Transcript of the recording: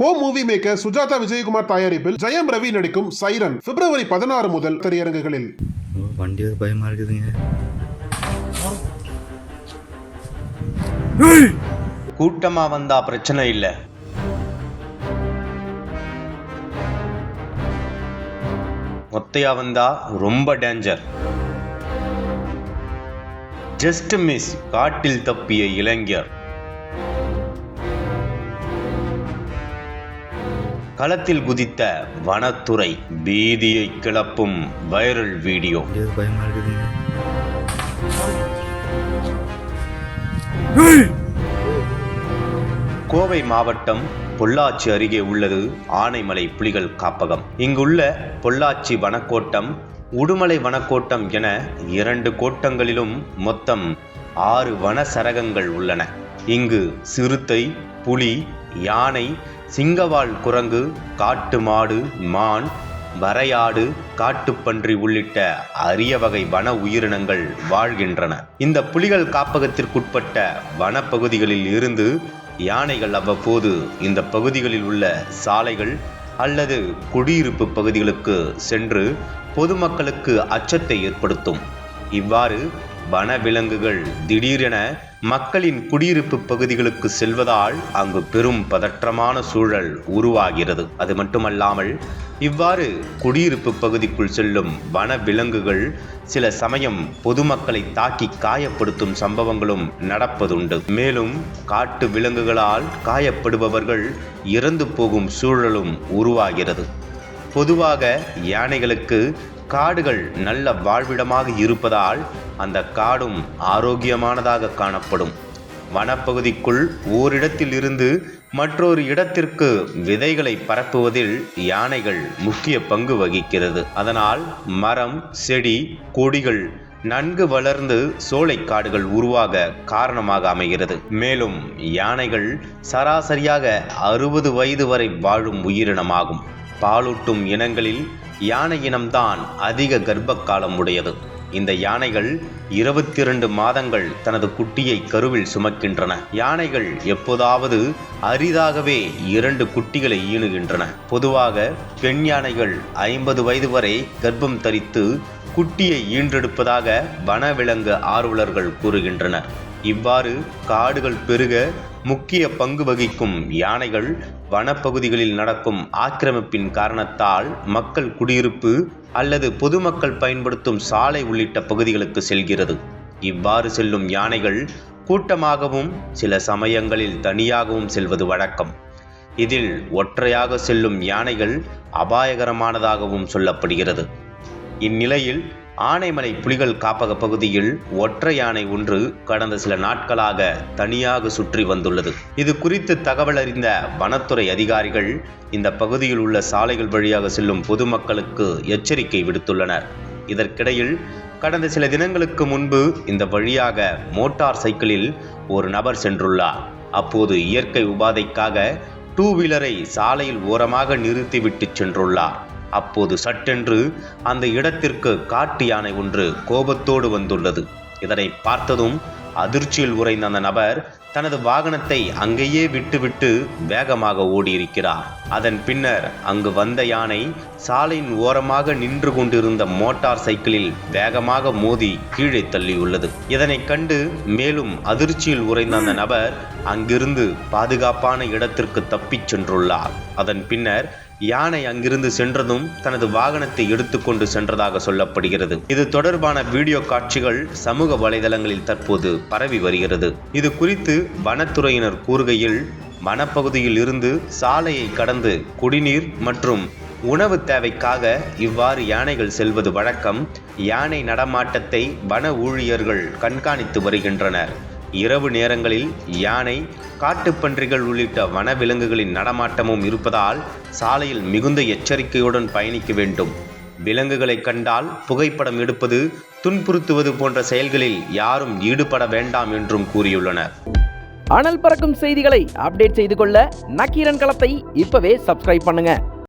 Home movie maker Sujatha Vijayakumar தயாரிப்பில் ஜெயம் ரவி நடிக்கும் siren பிப்ரவரி பதினாறு முதல் திரையரங்குகளில். வண்டி ஒரு பயமா இருக்குதுங்க. கூட்டமா வந்தா பிரச்சனை இல்ல. ஒத்தையா வந்தா ரொம்ப டேஞ்சர் ஜஸ்ட் மிஸ் காட்டில் தப்பிய இளைஞர். களத்தில் குதித்த வனத்துறை பீதியை கிளப்பும் வைரல் வீடியோ. பயமா கோவை மாவட்டம் பொள்ளாச்சி அருகே உள்ளது ஆனைமலை புலிகள் காப்பகம். இங்குள்ள பொள்ளாச்சி வனக்கோட்டம் உடுமலை வனக்கோட்டம் என இரண்டு கோட்டங்களிலும் மொத்தம் ஆறு வன சரகங்கள் உள்ளன. இங்கு சிறுத்தை புலி யானை சிங்கவால் குரங்கு காட்டு மாடு மான் வரையாடு காட்டுப்பன்றி உள்ளிட்ட அரிய வகை வன உயிரினங்கள் வாழ்கின்றன. இந்த புலிகள் காப்பகத்திற்குட்பட்ட வனப்பகுதிகளில் இருந்து யானைகள் அவ்வப்போது இந்த பகுதிகளில் உள்ள சாலைகள் அல்லது குடியிருப்பு பகுதிகளுக்கு சென்று பொதுமக்களுக்கு அச்சத்தை ஏற்படுத்தும். இவ்வாறு வனவிலங்குகள் திடீரென மக்களின் குடியிருப்பு பகுதிகளுக்கு செல்வதால் அங்கு பெரும் பதற்றமான சூழல் உருவாகிறது. அது மட்டுமல்லாமல் இவ்வாறு குடியிருப்பு பகுதிக்குள் செல்லும் வனவிலங்குகள் சில சமயம் பொதுமக்களை தாக்கி காயப்படுத்தும் சம்பவங்களும் நடப்பதுண்டு. மேலும் காட்டு விலங்குகளால் காயப்படுபவர்கள் இறந்து போகும் சூழலும் உருவாகிறது. பொதுவாக யானைகளுக்கு காடுகள் நல்ல வாழ்விடமாக இருப்பதால் அந்த காடும் ஆரோக்கியமானதாக காணப்படும். வனப்பகுதிக்குள் ஓரிடத்தில் இருந்து மற்றொரு இடத்திற்கு விதைகளை பரப்புவதில் யானைகள் முக்கிய பங்கு வகிக்கிறது. அதனால் மரம் செடி கொடிகள் நன்கு வளர்ந்து சோலைக்காடுகள் உருவாக காரணமாக அமைகிறது. மேலும் யானைகள் சராசரியாக அறுபது வயது வரை வாழும் உயிரினமாகும். பாலூட்டும் இனங்களில் யானை இனம்தான் அதிக கர்ப்ப காலம் உடையது. இந்த யானைகள் இருபத்தி இரண்டு மாதங்கள் தனது குட்டியை கருவில் சுமக்கின்றன. யானைகள் எப்போதாவது அரிதாகவே இரண்டு குட்டிகளை ஈனுகின்றன பொதுவாக பெண் யானைகள் ஐம்பது வயது வரை கர்ப்பம் தரித்து குட்டியை ஈன்றெடுப்பதாக வனவிலங்கு ஆர்வலர்கள் கூறுகின்றனர். இவ்வாறு காடுகள் பெருக முக்கிய பங்கு வகிக்கும் யானைகள் வனப்பகுதிகளில் நடக்கும் ஆக்கிரமிப்பின் காரணத்தால் மக்கள் குடியிருப்பு அல்லது பொதுமக்கள் பயன்படுத்தும் சாலை உள்ளிட்ட பகுதிகளுக்கு செல்கிறது. இவ்வாறு செல்லும் யானைகள் கூட்டமாகவும் சில சமயங்களில் தனியாகவும் செல்வது வழக்கம். இதில் ஒற்றையாக செல்லும் யானைகள் அபாயகரமானதாகவும் சொல்லப்படுகிறது. இந்நிலையில் ஆனைமலை புலிகள் காப்பக பகுதியில் ஒற்றை யானை ஒன்று கடந்த சில நாட்களாக தனியாக சுற்றி வந்துள்ளது. இது குறித்து தகவல் அறிந்த வனத்துறை அதிகாரிகள் இந்த பகுதியில் உள்ள சாலைகள் வழியாக செல்லும் பொதுமக்களுக்கு எச்சரிக்கை விடுத்துள்ளனர். இதற்கிடையில் கடந்த சில தினங்களுக்கு முன்பு இந்த வழியாக மோட்டார் சைக்கிளில் ஒரு நபர் சென்றுள்ளார். அப்போது இயற்கை உபாதைக்காக டூ வீலரை சாலையில் ஓரமாக நிறுத்திவிட்டு சென்றுள்ளார். அப்போது சட்டென்று அந்த இடத்திற்கு காட்டு யானை ஒன்று கோபத்தோடு வந்துள்ளது. இதனை பார்த்ததும் அதிர்ச்சியில் உறைந்த அந்த நபர் தனது வாகனத்தை அங்கேயே விட்டுவிட்டு வேகமாக ஓடியிருக்கிறார். அதன் பின்னர் அங்கு வந்த யானை சாலையின் ஓரமாக நின்று கொண்டிருந்த மோட்டார் சைக்கிளில் வேகமாக மோதி கீழே தள்ளியுள்ளது. இதனை கண்டு மேலும் அதிர்ச்சியில் உறைந்த அந்த நபர் அங்கிருந்து பாதுகாப்பான இடத்திற்கு தப்பிச் சென்றுள்ளார். அதன் பின்னர் யானை அங்கிருந்து சென்றதும் தனது வாகனத்தை எடுத்துக்கொண்டு சென்றதாக சொல்லப்படுகிறது. இது தொடர்பான வீடியோ காட்சிகள் சமூக வலைதளங்களில் தற்போது பரவி வருகிறது. இது குறித்து வனத்துறையினர் கூறுகையில் வனப்பகுதியில் இருந்து சாலையை கடந்து குடிநீர் மற்றும் உணவு தேவைக்காக இவ்வாறு யானைகள் செல்வது வழக்கம் யானை நடமாட்டத்தை வன ஊழியர்கள் கண்காணித்து வருகின்றனர். இரவு நேரங்களில் யானை காட்டுப்பன்றிகள் உள்ளிட்ட வனவிலங்குகளின் நடமாட்டமும் இருப்பதால் சாலையில் மிகுந்த எச்சரிக்கையுடன் பயணிக்க வேண்டும். விலங்குகளை கண்டால் புகைப்படம் எடுப்பது துன்புறுத்துவது போன்ற செயல்களில் யாரும் ஈடுபட வேண்டாம் என்றும் கூறியுள்ளனர். அனல் பறக்கும் செய்திகளை அப்டேட் செய்து கொள்ள நக்கீரன் களத்தை இப்பவே சப்ஸ்கிரைப் பண்ணுங்க.